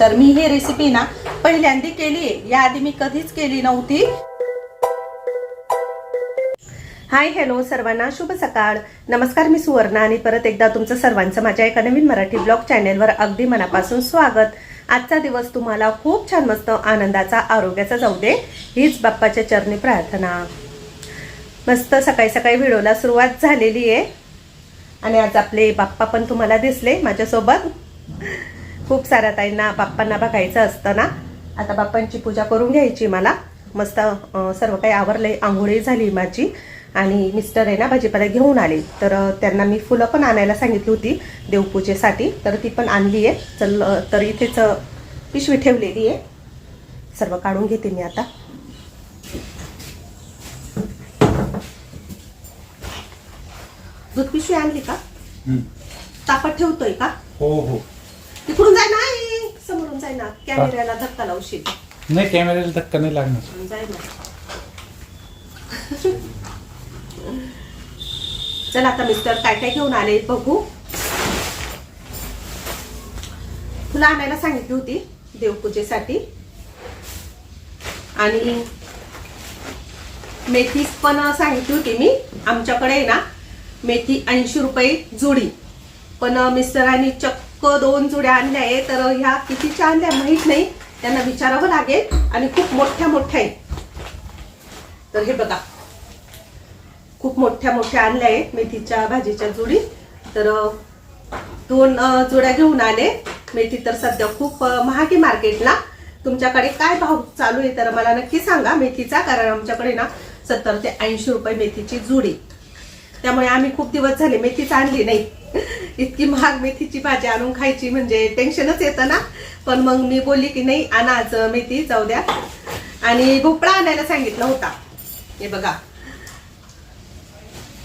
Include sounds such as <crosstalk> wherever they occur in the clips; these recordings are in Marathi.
तर मी ही रेसिपी ना पहिल्यांदी केली आहे. याआधी मी कधीच केली नव्हती. हाय हॅलो सर्वांना. शुभ सकाळ. नमस्कार मी सुवर्णा आणि परत एकदा तुमचं सर्वांचं माझ्या एका नवीन मराठी ब्लॉग चॅनेलवर अगदी मनापासून स्वागत. आजचा दिवस तुम्हाला खूप छान मस्त आनंदाचा आरोग्याचा जाऊ दे हीच बाप्पाच्या चरणी प्रार्थना. मस्त सकाळी सकाळी व्हिडिओला सुरुवात झालेली आहे. आणि आज आपले बाप्पा पण तुम्हाला दिसले माझ्यासोबत. खूप साऱ्या ताईंना बाप्पांना बघायचं असतं ना. आता बाप्पांची पूजा करून घ्यायची मला. मस्त सर्व काही आवरले आंघोळी झाली माझी. आणि मिस्टर आहे ना भाजीपाला घेऊन आले. तर त्यांना मी फुलं पण आणायला सांगितली होती देवपूजेसाठी. तर ती पण आणली आहे. चल तर इथेच पिशवी ठेवलेली आहे. सर्व काढून घेते मी आता. दूध पिशवी आणली का. तापत ठेवतोय का? हो हो. तिकडून जाय नाही समोरून जाय ना. कॅमेऱ्याला धक्का लावशील. नाही कॅमेऱ्याला धक्का नाही लागणार. जाय ना. चल आता मिस्टर काय काय घेऊन आले बघू. तुला आणायला सांगितली होती देवपूजेसाठी. आणि मेथी पण सांगितली होती मी. आमच्याकडे आहे ना मेथी ऐंशी रुपये जुडी. पण मिस्टरांनी चक्क दोन जोड्या आणल्या आहे तर ह्या कितीच्या आणल्या माहीत नाही. त्यांना विचारावं लागेल आणि खूप मोठ्या मोठ्या आहेत. तर हे बघा. खूप मोठ्या मोठ्या आणल्या आहेत मेथीच्या भाजीच्या जुडी. तर दोन जोड्या घेऊन आले. मेथी तर सध्या खूप महागी मार्केटला. तुमच्याकडे काय भाव चालू आहे तर मला नक्की सांगा मेथीचा कारण आमच्याकडे ना सत्तर ते ऐंशी रुपये मेथीची जुडी. त्यामुळे आम्ही खूप दिवस झाले मेथीच आणली नाही. <laughs> इतकी महाग मेथीची भाजी आणून खायची म्हणजे टेन्शनच येतं ना. पण मग मी बोलली की नाही आणा आज मेथी जाऊ द्या. आणि भोपळा आणायला सांगितला होता. हे बघा.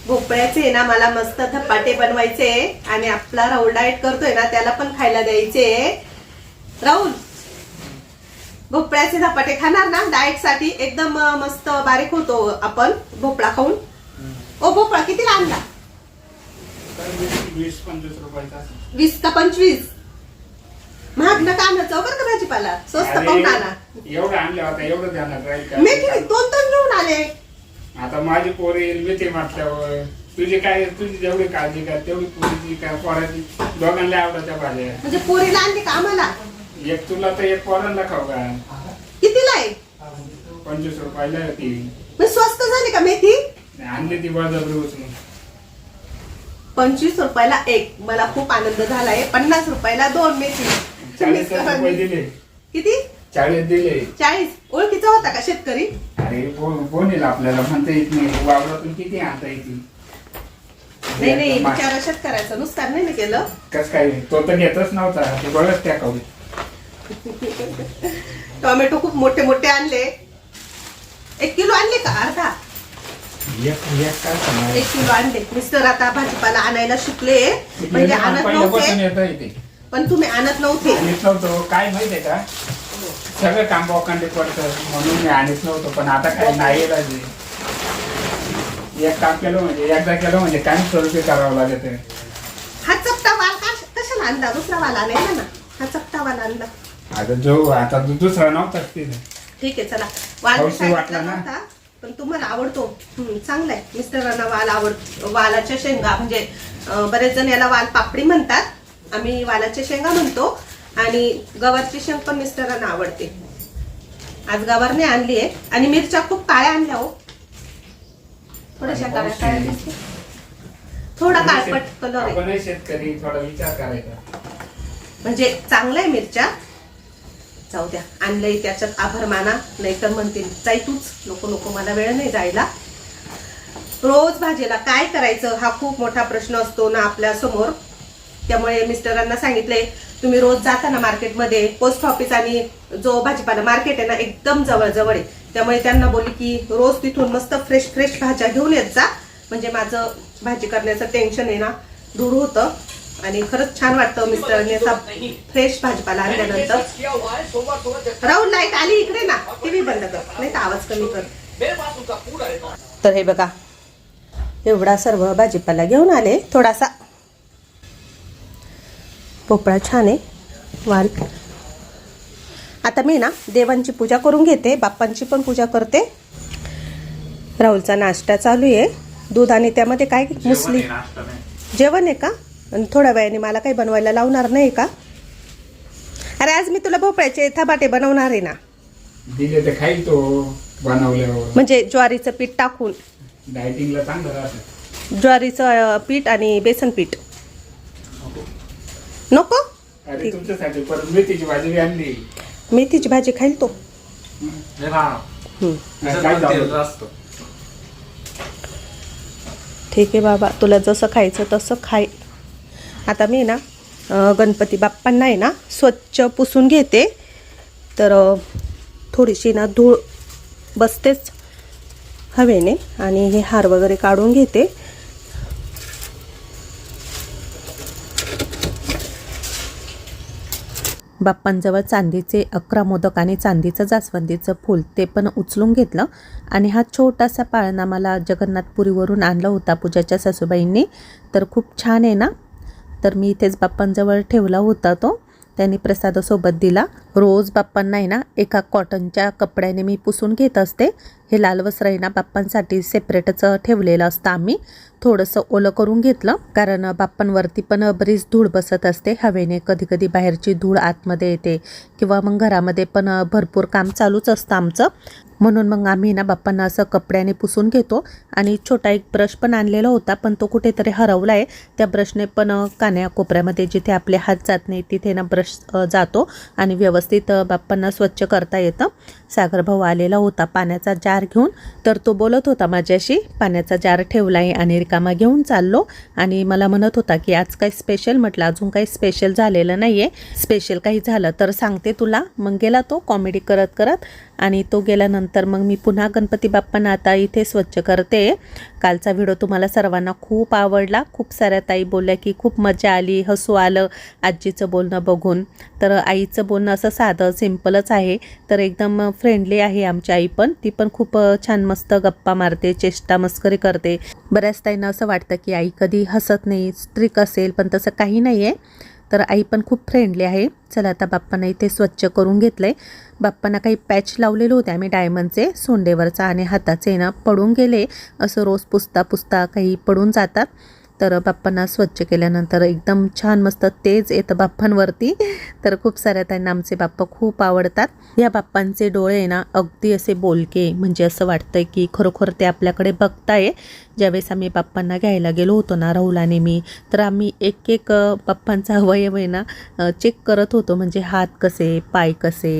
भोपळ्याचे ना मला मस्त धपाटे बनवायचे आणि आपला राहुल डाएट करतोय ना त्याला पण खायला द्यायचे राहुल भोपळ्याचे धपाटे खाणार ना? डाएटसाठी एकदम मस्त बारीक होतो आपण भोपळा खाऊन. ओ भोपळा किती आणला? वीस पंचवीस. रुपयाचा. वीस का पंचवीस महाग नका आणायचं बरं का भाजीपाला स्वस्त अरे, पाहून आणा. एवढं आणलं होता एवढं ध्यानात राहील मेथी का दोन दोन घेऊन आले. आता माझी पोर येईल मेथी म्हटल्यावर. तुझी काय तुझी जेवढी काळजी कर तेवढी पोरीची काय पोराची दोघांना आवडत्या भाज्या. म्हणजे पोरीला आणली का आम्हाला? एक तुला तर एक पोरांना खाऊ का कितीला आहे? पंचवीस रुपयाला मग स्वस्त झाली का मेथी? आणली ती बळजबरी उचलून पंचवीस रुपयाला एक. मला खूप आनंद झालाय. पन्नास रुपयाला दोन मेथी. चाळीस रुपये दिले. किती? चाळीस दिले. चाळीस. ओळखीचा होता का शेतकरी? अरे येईल आपल्याला? म्हणता येत नाही. वावरातून किती आणता येतील? नाही नाही. बिचारा शेतकऱ्याचं नुकसान नाही ना केलं. कस काय? तो तर घेतच नव्हता. ते बळच टोमॅटो खूप मोठे मोठे आणले. एक किलो आणले का? अर्धा? एक एक काय सांगणार? एक किलो आणले मिस्टर आता भाजीपाला आणायला शिकले. म्हणजे आणत नव्हते. पण तुम्ही आणत नव्हते. आणत नव्हतो. काय माहितीये का? सगळं काम बोकांडे पडतं. म्हणून मी आणत नव्हतो पण आता काय नाही लागले एक काम केलं म्हणजे एकदा केलं म्हणजे काय स्वरूपी करावं लागत हा चपटा वाल का? कशाला आणला दुसरा वाल आणायचा ना. हा चपटा वाल आणला. आता जो आता दुसरा नव्हताच तिथे. ठीक आहे चला. वाल मी हौशी सांगितला वाटला ना? नव्हता. पण तुम्हाला आवडतो. चांगला आहे मिस्टरांना वाल आवड वालाच्या शेंगा म्हणजे बरेच जण याला वाल पापडी म्हणतात. आम्ही वालाच्या शेंगा म्हणतो. आणि गवारची शेंग पण मिस्टरांना आवडते. आज गवारने आणली आहे. आणि मिरच्या खूप काळ्या आणल्या हो. थोड्याशा काळ्या काळ्या दिसते. थोडा काळपट कलर आहे. शेतकरी थोडा विचार करायचा. म्हणजे चांगल्या आहे मिरच्या. जाऊ द्या. आणलंय त्याच्यात आभार माना नाहीतर म्हणतील जाई तूच. नको नको मला वेळ नाही जायला. रोज भाजीला काय करायचं? हा खूप मोठा प्रश्न असतो ना आपल्यासमोर. त्यामुळे मिस्टरांना सांगितलंय तुम्ही रोज जाता ना मार्केटमध्ये पोस्ट ऑफिस आणि जो भाजीपाला मार्केट आहे ना एकदम जवळजवळ आहे. त्यामुळे त्यांना बोलली की रोज तिथून मस्त फ्रेश फ्रेश भाज्या घेऊन येत जा. म्हणजे माझं भाजी करण्याचं टेन्शन आहे ना दूर होतं. आणि खरंच छान वाटतं मिस्टरांनी असा फ्रेश भाजीपाला आणल्यानंतर. राहुल लाइट आली इकडे ना. टीव्ही बंद कर. नाही तर आवाज कमी कर. तर हे बघा. एवढा सर्व भाजीपाला घेऊन आले. थोडासा. पोपळा छान आहे. वाल. आता मी ना देवांची पूजा करून घेते. बाप्पांची पण पूजा करते. राहुलचा नाश्ता चालू आहे. दूध आणि त्यामध्ये काय? मुसली. जेवण आहे का? आणि थोड्या वेळाने मला काही बनवायला लावणार नाही का? अरे आज मी तुला भोपळ्याचे थबाटे बनवणार आहे ना. दिले तर खाईल तो बनवल्यावर. म्हणजे ज्वारीचं पीठ टाकून. डायटिंगला चांगलं राहतं. ज्वारीचं अं, पीठ आणि बेसन पीठ. नको. अरे तुमच्यासाठी परत मेथीची भाजी बी आणली. मेथीची भाजी खाईल तो. हे पहा, हं. त्याच्यात काय पण झालं? तेल असतं. ठीक आहे बाबा तुला जसं खायचं तसं खाय. आता मी ना गणपती बाप्पांना आहे ना स्वच्छ पुसून घेते. तर थोडीशी ना धूळ बसतेच हवेने आणि हे हार वगैरे काढून घेते. बाप्पांजवळ चांदीचे अकरा मोदक आणि चांदीचं जास्वंदीचं फूल ते पण उचलून घेतलं आणि हा छोटासा पाळणा मला जगन्नाथपुरीवरून आणला होता पूजाच्या सासूबाईंनी. तर खूप छान आहे ना तर मी इथेच बाप्पांजवळ ठेवला होता तो. त्यांनी प्रसादासोबत दिला. रोज बाप्पांना आहे ना एका कॉटनच्या कपड्याने मी पुसून घेत असते. हे लाल वस्त्र आहे ना बाप्पांसाठी सेपरेटच ठेवलेलं असतं आम्ही. थोडंसं ओलं करून घेतलं कारण बाप्पांवरती पण बरीच धूळ बसत असते. हवेने कधी कधी बाहेरची धूळ आतमध्ये येते किंवा मग घरामध्ये पण भरपूर काम चालूच असतं आमचं. म्हणून मग आम्ही ना बाप्पांना असं कपड्याने पुसून घेतो. आणि छोटा एक ब्रश पण आणलेला होता पण तो कुठेतरी हरवला आहे त्या ब्रशने पण कान्या कोपऱ्यामध्ये जिथे आपले हात जात नाही तिथे ना ब्रश जातो. आणि व्यवस्थित बाप्पांना स्वच्छ करता येतं. सागर भाऊ आलेला होता पाण्याचा जार घेऊन. तर तो बोलत होता माझ्याशी पाण्याचा जार ठेवला आहे आणि रिकामा घेऊन चाललो. आणि मला म्हणत होता की आज काही स्पेशल म्हटलं अजून काही स्पेशल झालेलं नाही आहे स्पेशल काही झालं तर सांगते तुला. मग गेला तो कॉमेडी करत करत. आणि तो गेल्यानंतर मग मी पुन्हा गणपती बाप्पांना आता इथे स्वच्छ करते. कालचा व्हिडिओ तुम्हाला सर्वांना खूप आवडला. खूप साऱ्या ताई बोलल्या की खूप मजा आली हसू आलं आजीचं बोलणं बघून. तर आईचं बोलणं असं साधं सिम्पलच आहे. तर एकदम फ्रेंडली आहे आमची आई पण. ती पण खूप छान मस्त गप्पा मारते चेष्टा मस्करी करते. बऱ्याच ताईंना असं वाटतं की आई कधी हसत नाही स्ट्रिक असेल पण तसं काही नाही आहे तर आई पण खूप फ्रेंडली आहे. चला आता बाप्पांना इथे स्वच्छ करून घेतलं आहे बाप्पांना काही पॅच लावलेले होते आम्ही डायमंडचे सोंडेवरचा आणि हाताचे ना पडून गेले. असं रोज पुसता पुसता काही पडून जातात. तर बाप्पांना स्वच्छ केल्यानंतर एकदम छान मस्त तेज येतं बाप्पांवरती. तर खूप साऱ्या त्यांना आमचे बाप्पा खूप आवडतात. या बाप्पांचे डोळे ना अगदी असे बोलके म्हणजे असं वाटतंय की खरोखर ते आपल्याकडे बघताय. ज्यावेळेस आम्ही बाप्पांना घ्यायला गेलो होतो ना राहुल आणि मी तर आम्ही एक एक बाप्पांचा अवयव आहे ना चेक करत होतो. म्हणजे हात कसे पाय कसे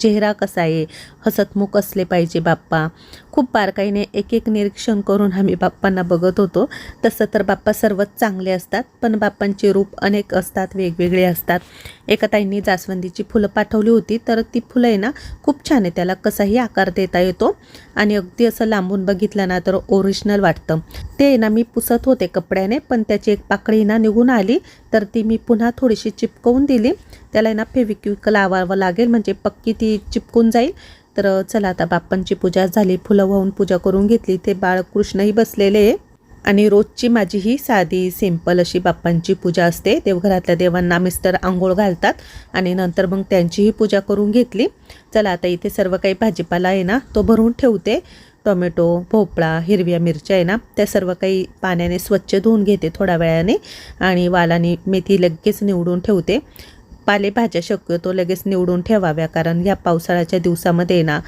चेहरा कसा आहे? हसतमुख असले पाहिजे बाप्पा. खूप बारकाईने एक एक निरीक्षण करून आम्ही बाप्पांना बघत होतो. तसं तर बाप्पा सर्वच चांगले असतात पण बाप्पांचे रूप अनेक असतात वेगवेगळे असतात. एका ताईंनी जास्वंदीची फुलं पाठवली होती तर ती फुलं आहे ना खूप छान आहे. त्याला कसाही आकार देता येतो आणि अगदी असं लांबून बघितलं ना तर ओरिजिनल वाटतं. ते आहे ना मी पुसत होते कपड्याने पण त्याची एक पाकळी ना निघून आली तर ती मी पुन्हा थोडीशी चिपकवून दिली. त्याला ना फेविक्विक लावावं लागेल म्हणजे पक्की ती चिपकून जाईल. तर चला आता बाप्पांची पूजा झाली. फुलं वाहून पूजा करून घेतली. ते बाळकृष्णही बसलेले आहे. आणि रोजची माझी ही साधी सिंपल अशी बाप्पांची पूजा असते. देवघरातल्या देवांना मिस्टर आंघोळ घालतात आणि नंतर मग त्यांचीही पूजा करून घेतली. चला आता इथे सर्व काही भाजीपाला आहे ना तो भरून ठेवते. टोमॅटो भोपळा हिरव्या मिरच्या आहे ना त्या सर्व काही पाण्याने स्वच्छ धुवून घेते थोड्या वेळाने. आणि वालाने मेथी लगेच निवडून ठेवते. पालेभाज्या शक्यतो लगेच निवडून ठेवाव्या कारण ह्या पावसाळ्याच्या दिवसामध्ये ना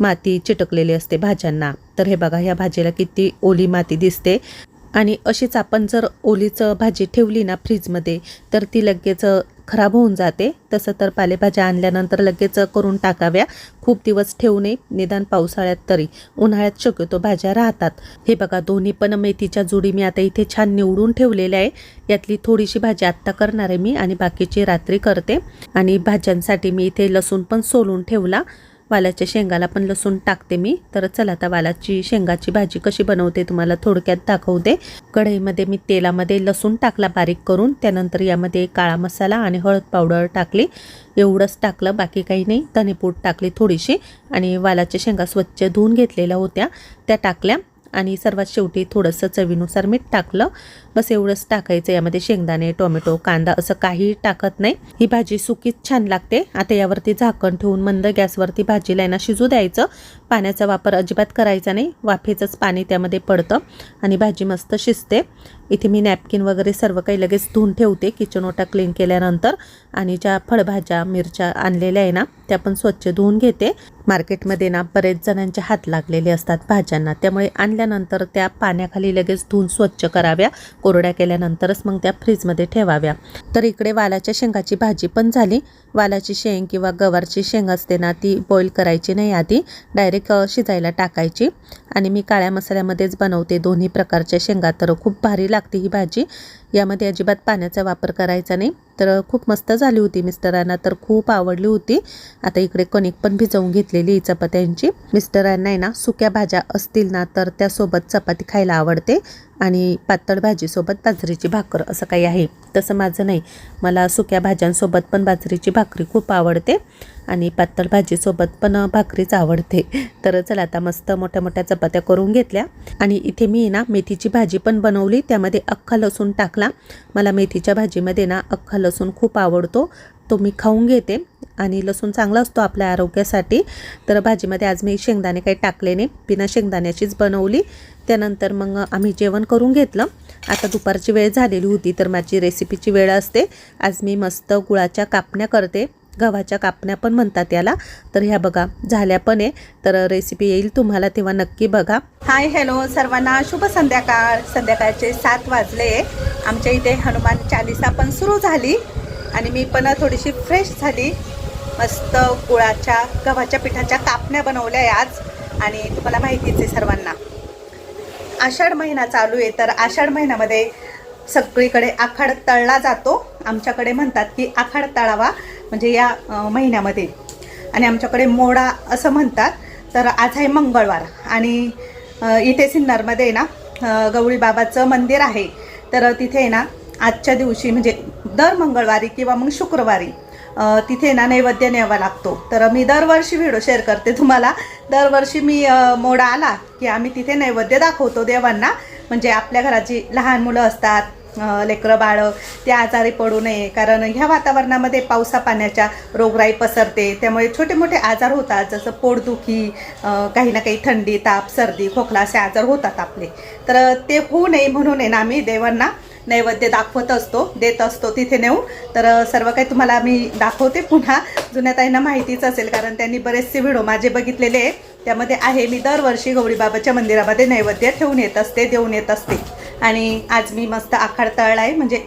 माती चिटकलेली असते भाज्यांना. तर हे बघा ह्या भाजीला किती ओली माती दिसते. आणि अशीच आपण जर ओलीचं भाजी ठेवली ना फ्रीजमध्ये तर ती लगेच खराब होऊन जाते. तसं तर पालेभाज्या आणल्यानंतर लगेच करून टाकाव्या. खूप दिवस ठेवू नये निदान पावसाळ्यात तरी. उन्हाळ्यात शक्यतो भाज्या राहतात. हे बघा दोन्ही पण मेथीच्या जुडी मी आता इथे छान निवडून ठेवलेल्या आहे. यातली थोडीशी भाजी आत्ता करणार आहे मी आणि बाकीची रात्री करते. आणि भाज्यांसाठी मी इथे लसूण पण सोलून ठेवला. वालाच्या शेंगाला पण लसूण टाकते मी. तर चला आता वालाची शेंगाची भाजी कशी बनवते तुम्हाला थोडक्यात दाखवते कढईमध्ये मी तेलामध्ये लसूण टाकला बारीक करून त्यानंतर यामध्ये काळा मसाला आणि हळद पावडर टाकली. एवढंच टाकलं बाकी काही नाही. धनेपूड टाकली थोडीशी आणि वालाच्या शेंगा स्वच्छ धुवून घेतलेल्या होत्या. त्या टाकल्या. आणि सर्वात शेवटी थोडंसं चवीनुसार मीठ टाकलं. बस एवढंच टाकायचं. यामध्ये शेंगदाणे टोमॅटो कांदा असं काही टाकत नाही. ही भाजी सुकीच छान लागते. आता यावरती झाकण ठेवून मंद गॅसवरती भाजीला यांना शिजू द्यायचं. पाण्याचा वापर अजिबात करायचा नाही. वाफेचंच पाणी त्यामध्ये पडतं आणि भाजी मस्त शिजते. इथे मी नॅपकिन वगैरे सर्व काही लगेच धुवून ठेवते किचन ओटा क्लीन केल्यानंतर. आणि ज्या फळभाज्या मिरच्या आणलेल्या आहे ना त्या पण स्वच्छ धुवून घेते. मार्केटमध्ये ना बरेच जणांचे हात लागलेले असतात भाज्यांना. त्यामुळे आणल्यानंतर त्या पाण्याखाली लगेच धुवून स्वच्छ कराव्या. कोरड्या केल्यानंतरच मग त्या फ्रीजमध्ये ठेवाव्या. तर इकडे वालाच्या शेंगाची भाजी पण झाली. वालाची शेंग किंवा गवारची शेंग असते ना ती बॉईल करायची नाही आधी. डायरेक्ट शिजायला टाकायची. आणि मी काळ्या मसाल्यामध्येच बनवते दोन्ही प्रकारच्या शेंगा. तर खूप भारी लागते ही भाजी. यामध्ये अजिबात पाण्याचा वापर करायचा नाही. तर खूप मस्त झाली होती मिस्टरांना तर खूप आवडली होती. आता इकडे कणिक पण भिजवून घेतलेली आहे चपात्यांची. मिस्टरांना आहे ना सुक्या भाज्या असतील ना तर त्यासोबत चपाती खायला आवडते. आणि पातळ भाजीसोबत बाजरीची भाकर असं काही आहे. तसं माझं नाही. मला सुक्या भाज्यांसोबत पण बाजरीची भाकरी खूप आवडते. आणि पातळ भाजीसोबत पण भाकरीच आवडते. तर चला आता मस्त मोठ्या मोठ्या चपात्या करून घेतल्या. आणि इथे मी ना मेथीची भाजी पण बनवली. त्यामध्ये अख्खा लसूण टाकला. मला मेथीच्या भाजीमध्ये ना अख्खा लसूण खूप आवडतो. तो मी खाऊन घेते. आणि लसूण चांगला असतो आपल्या आरोग्यासाठी. तर भाजीमध्ये आज मी शेंगदाणे काही टाकले नाही. बिना शेंगदाण्याचीच बनवली. त्यानंतर मग आम्ही जेवण करून घेतलं. आता दुपारची वेळ झालेली होती तर माझी रेसिपीची वेळ असते. आज मी मस्त गुळाच्या कापण्या करते. गव्हाच्या कापण्या पण म्हणतात याला. तर ह्या बघा झाल्या पण आहे. तर रेसिपी येईल तुम्हाला तेव्हा नक्की बघा. हाय हॅलो सर्वांना शुभ संध्याकाळ. संध्याकाळचे सात वाजले आमच्या इथे हनुमान चालिसा पण सुरू झाली. आणि मी पण थोडीशी फ्रेश झाली. मस्त गुळाच्या गव्हाच्या पिठाच्या कापण्या बनवल्या आहे आज. आणि तुम्हाला माहितीच आहे सर्वांना. आषाढ महिना चालू आहे. तर आषाढ महिन्यामध्ये सगळीकडे आखाड तळला जातो. आमच्याकडे म्हणतात की आखाड तळावा. म्हणजे या महिन्यामध्ये. आणि आमच्याकडे मोडा असं म्हणतात. तर आज आहे मंगळवार आणि इथे सिन्नरमध्ये ना गवळीबाबाचं गवळी बाबाचं मंदिर आहे. तर तिथे ना आजच्या दिवशी म्हणजे दर मंगळवारी किंवा मग शुक्रवारी तिथे ना नैवेद्य न्यावा लागतो. तर मी दरवर्षी व्हिडिओ शेअर करते तुम्हाला. दरवर्षी मी मोडा आला की आम्ही तिथे नैवेद्य दाखवतो देवांना. म्हणजे आपल्या घरात जी लहान मुलं असतात लेकरं बाळं ते आजारी पडू नये. कारण ह्या वातावरणामध्ये पावसा पाण्याच्या रोगराई पसरते. त्यामुळे छोटे मोठे आजार होतात. जसं पोटदुखी काही ना काही थंडी ताप सर्दी खोकला असे आजार होतात आपले. तर ते होऊ नये म्हणून आहे ना आम्ही देवांना नैवेद्य दाखवत असतो देत असतो तिथे नेऊन. तर सर्व काही तुम्हाला मी दाखवते पुन्हा. जुन्या ताईंना माहितीच असेल कारण त्यांनी बरेचसे व्हिडिओ माझे बघितलेले आहे त्यामध्ये आहे मी दरवर्षी गौरीबाबाच्या मंदिरामध्ये नैवेद्य ठेवून येत असते देऊन येत असते. आणि आज मी मस्त आखाड तळला आहे म्हणजे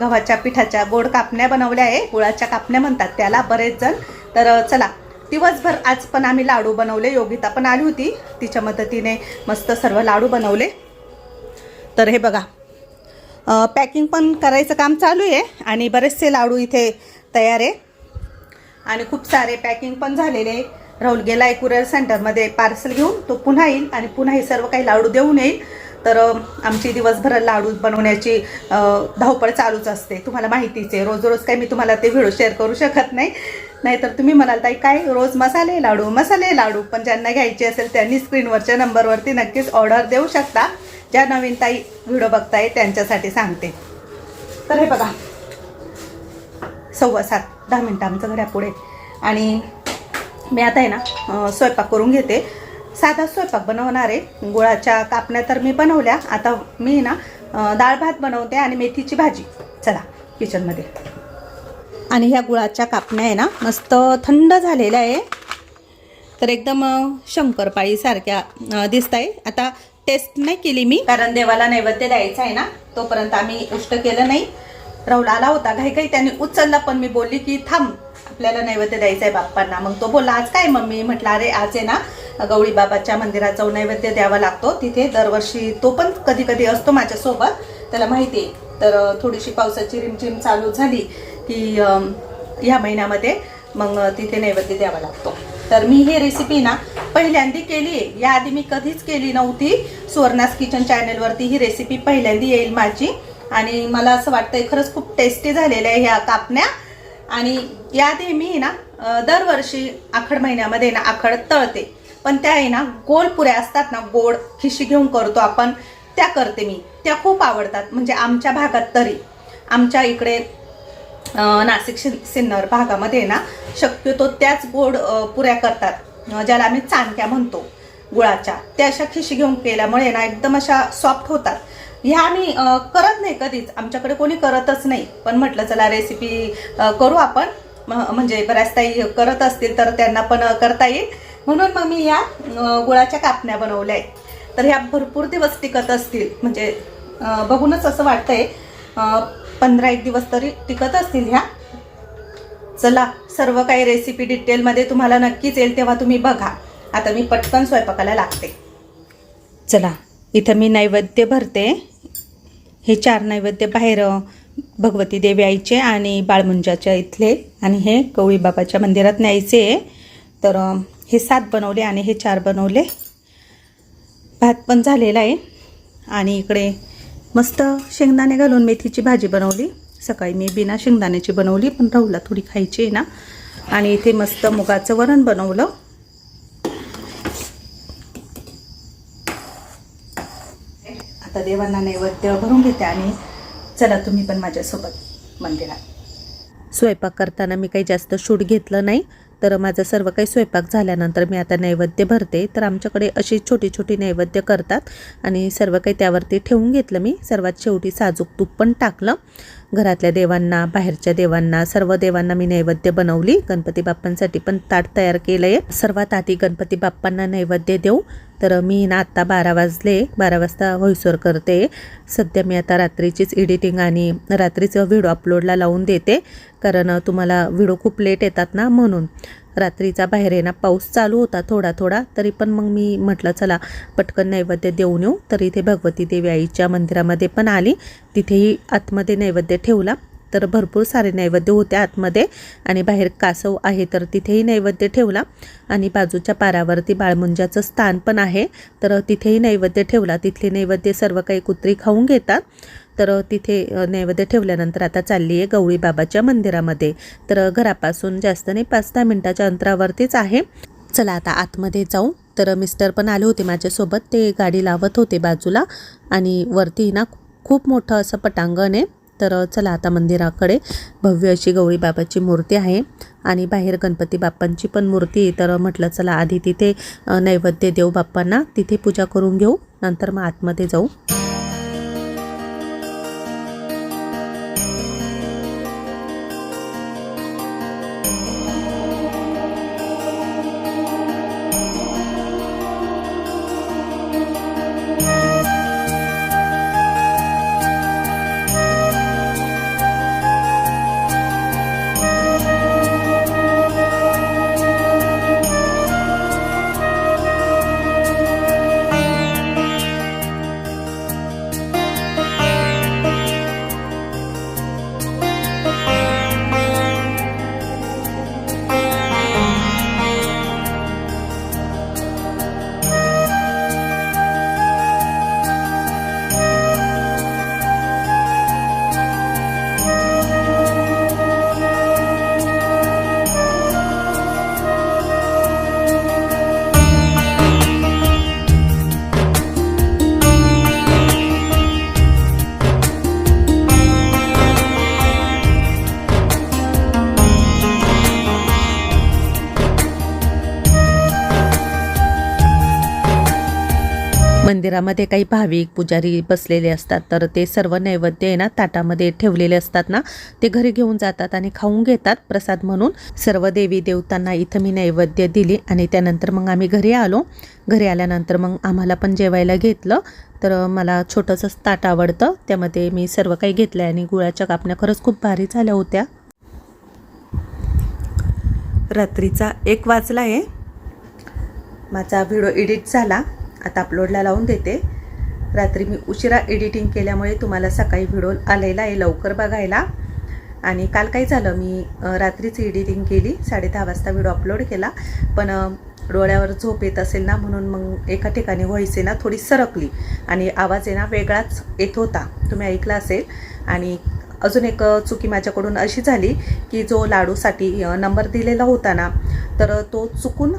गव्हाच्या पिठाच्या गोड कापण्या बनवल्या आहे गुळाच्या कापण्या म्हणतात त्याला बरेच जण. तर चला दिवसभर आज पण आम्ही लाडू बनवले योगिता पण आली होती तिच्या मदतीने मस्त सर्व लाडू बनवले. तर हे बघा पॅकिंग पण करायचं काम चालू आहे आणि बरेचसे लाडू इथे तयार आहे. आणि खूप सारे पॅकिंग पण झालेले राहुल गेला आहे कुरिअर सेंटरमध्ये पार्सल घेऊन तो पुन्हा येईल आणि पुन्हा हे सर्व काही लाडू देऊन येईल. तर आमची दिवसभर लाडू बनवण्याची धावपळ चालूच असते. तुम्हाला माहितीच आहे. रोज रोज काही मी तुम्हाला ते व्हिडिओ शेअर करू शकत नाही. नाहीतर तुम्ही म्हणाल ताई काय? रोज मसाले लाडू मसाले लाडू. पण ज्यांना घ्यायचे असेल त्यांनी स्क्रीनवरच्या नंबरवरती नक्कीच ऑर्डर देऊ शकता. ज्या नवीन ताई व्हिडिओ बघताय त्यांच्यासाठी सांगते. तर हे बघा. सव्वा सात दहा मिनटं आमचं घड्या पुढे आणि मी आता आहे ना स्वयंपाक करून घेते. साधा स्वयंपाक बनवणार आहे. गुळाच्या कापण्या तर मी बनवल्या. आता मी ना डाळ भात बनवते आणि मेथीची भाजी. चला किचनमध्ये. आणि ह्या गुळाच्या कापण्या आहे ना मस्त थंड झालेल्या आहे. तर एकदम शंकरपाळीसारख्या दिसत आहे आता टेस्ट नाही केली मी. कारण देवाला नैवेद्य द्यायचा आहे ना तोपर्यंत आम्ही उष्ट केलं नाही. राहुल आला होता काही काही त्याने उचलला पण मी बोलली की थांब आपल्याला नैवेद्य द्यायचा आहे बाप्पांना. मग तो बोलला आज काय मम्मी? म्हटलं अरे आज आहे ना गवळीबाबाच्या मंदिरात जाऊन नैवेद्य द्यावा लागतो. तिथे दरवर्षी तो पण कधी कधी असतो माझ्यासोबत. त्याला माहिती आहे. तर थोडीशी पावसाची रिमझिम चालू झाली की ह्या महिन्यामध्ये मग तिथे नैवेद्य द्यावा लागतो. तर मी ही रेसिपी ना पहिल्यांदी केली आहे. याआधी मी कधीच केली नव्हती. सुवर्णास किचन चॅनलवरती ही रेसिपी पहिल्यांदी येईल माझी. आणि मला असं वाटतंय खरंच खूप टेस्टी झालेल्या आहे ह्या कापण्या. आणि याआधी मी ना दरवर्षी आखड महिन्यामध्ये ना आखड तळते. पण त्या आहे ना गोल पुऱ्या असतात ना गोड खिशी घेऊन करतो आपण. त्या करते मी. त्या खूप आवडतात. म्हणजे आमच्या भागात तरी. आमच्या इकडे नाशिक शिन- सिन्नर भागामध्ये ना शक्यतो त्याच गोड पुऱ्या करतात. ज्याला आम्ही चांदक्या म्हणतो गुळाच्या. त्या अशा खिशी घेऊन केल्यामुळे ना एकदम अशा सॉफ्ट होतात. ह्या आम्ही करत नाही कधीच. आमच्याकडे कोणी करतच नाही. पण म्हटलं चला रेसिपी करू आपण. म- म्हणजे बऱ्याच ताई करत असतील तर त्यांना पण करता येईल. म्हणून मग मी या गुळाच्या कापण्या बनवल्या आहेत तर ह्या भरपूर दिवस टिकत असतील. म्हणजे बघूनच असं वाटतंय पंधरा एक दिवस तरी टिकत असतील ह्या. चला सर्व काही रेसिपी डिटेलमध्ये तुम्हाला नक्कीच येईल तेव्हा तुम्ही बघा. आता मी पटकन स्वयंपाकाला लागते. चला इथं मी नैवेद्य भरते. हे चार नैवेद्य बाहेर भगवती देवी आईचे आणि बाळमुंजाच्या इथले. आणि हे कवळीबाबाच्या मंदिरात न्यायचे. तर हे सात बनवले आणि हे चार बनवले. भात पण झालेला आहे. आणि इकडे मस्त शेंगदाणे घालून मेथीची भाजी बनवली. सकाळी मी बिना शेंगदाण्याची बनवली पण राहूला थोडी खायची आहे ना. आणि इथे मस्त मुगाचं वरण बनवलं. आता देवांना नैवेद्य भरून घेते आणि चला तुम्ही पण माझ्यासोबत मंदिरात. स्वयंपाक करताना मी काही जास्त शूट घेतलं नाही. तर माझं सर्व काही स्वयंपाक झाल्यानंतर मी आता नैवेद्य भरते. तर आमच्याकडे अशी छोटी छोटी नैवेद्य करतात. आणि सर्व काही त्यावरती ठेवून घेतलं मी. सर्वात शेवटी साजूक तूप पण टाकलं. घरातल्या देवांना बाहेरच्या देवांना सर्व देवांना मी नैवेद्य बनवली. गणपती बाप्पांसाठी पण ताट तयार केलं आहे सर्वात आधी गणपती बाप्पांना नैवेद्य देऊ. तर मी ना आत्ता बारा वाजले. बारा वाजता व्हॉइसवर करते. सध्या मी आता रात्रीचीच एडिटिंग आणि रात्रीचं व्हिडिओ अपलोडला लावून देते. कारण तुम्हाला व्हिडिओ खूप लेट येतात ना म्हणून. रात्रीचा बाहेर आहे ना पाऊस चालू होता थोडा थोडा तरी पण मग मी म्हटलं चला पटकन नैवेद्य देऊन येऊ. तर इथे भगवती देवी आईच्या मंदिरामध्ये पण आली. तिथेही आतमध्ये नैवेद्य ठेवला. तर भरपूर सारे नैवेद्य होते आतमध्ये आणि बाहेर कासव आहे तर तिथेही नैवेद्य ठेवला. आणि बाजूच्या पारावरती बाळमुंजाचं स्थान पण आहे तर तिथेही नैवेद्य ठेवला. तिथले नैवेद्य सर्व काही कुत्री खाऊन घेतात. तर तिथे नैवेद्य ठेवल्यानंतर आता चालली आहे गवळीबाबाच्या मंदिरामध्ये. तर घरापासून जास्त नाही पाच दहा मिनटाच्या अंतरावरतीच आहे. चला आता आतमध्ये जाऊ. तर मिस्टर पण आले होते माझ्यासोबत. ते गाडी लावत होते बाजूला आणि वरती ना खूप मोठं असं पटांगण आहे. तर चला आता मंदिराकडे. भव्य अशी गवळीबाबाची मूर्ती आहे आणि बाहेर गणपती बाप्पांची पण मूर्ती आहे. तर म्हटलं चला आधी तिथे नैवेद्य देऊ बाप्पांना. तिथे पूजा करून घेऊ. नंतर मग आतमध्ये जाऊ. मंदिरामध्ये काही भाविक पुजारी बसलेले असतात तर ते सर्व नैवेद्य आहे ना ताटामध्ये ठेवलेले असतात ना ते घरी घेऊन जातात आणि खाऊन घेतात प्रसाद म्हणून. सर्व देवी देवतांना इथं मी नैवेद्य दिली आणि त्यानंतर मग आम्ही घरी आलो. घरी आल्यानंतर मग आम्हाला पण जेवायला घेतलं तर मला छोटंसंच ताट आवडतं. त्यामध्ये मी सर्व काही घेतलं आहे आणि गुळाच्या कापण्या खरंच खूप भारी झाल्या होत्या. रात्रीचा एक वाजला आहे माझा व्हिडिओ एडिट झाला. आता अपलोडला लावून देते. रात्री मी उशिरा एडिटिंग केल्यामुळे तुम्हाला सकाळी व्हिडिओ आलेला आहे लवकर बघायला. आणि काल काय झालं? मी रात्रीच एडिटिंग केली. साडे दहा वाजता व्हिडिओ अपलोड केला. पण डोळ्यावर झोप येत असेल ना म्हणून मग एका ठिकाणी व्हॉईस आहे ना थोडी सरकली. आणि आवाज आहे ना वेगळाच येत होता. तुम्ही ऐकला असेल. आणि अजून एक चुकी माझ्याकडून अशी झाली की जो लाडूसाठी नंबर दिलेला होता ना तर तो चुकून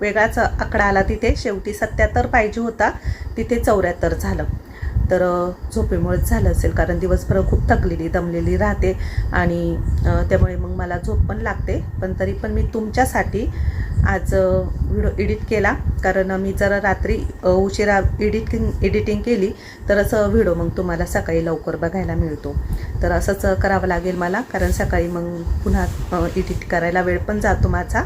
वेगळाच आकडा आला तिथे. शेवटी सत्याहत्तर पाहिजे होता. तिथे चौऱ्याहत्तर झालं. तर झोपेमुळेच झालं असेल कारण दिवसभर खूप थकलेली दमलेली राहते आणि त्यामुळे मग मला झोप पण लागते. पण तरी पण मी तुमच्यासाठी आज व्हिडिओ एडिट केला. कारण मी जर रात्री उशिरा एडिटिंग एडिटिंग केली तरच व्हिडिओ मग तुम्हाला सकाळी लवकर बघायला मिळतो. तर असंच करावं लागेल मला कारण सकाळी मग पुन्हा एडिट करायला वेळ पण जातो माझा.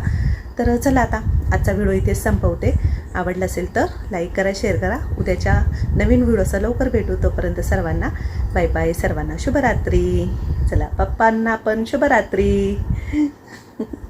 तर चला आता आजचा व्हिडिओ इथे संपवते. आवडला असेल तर लाईक करा शेअर करा. उद्याच्या नवीन व्हिडिओचा लवकर भेटू. तोपर्यंत सर्वांना बाय बाय. सर्वांना शुभरात्री. चला पप्पांना पण शुभरात्री. <laughs>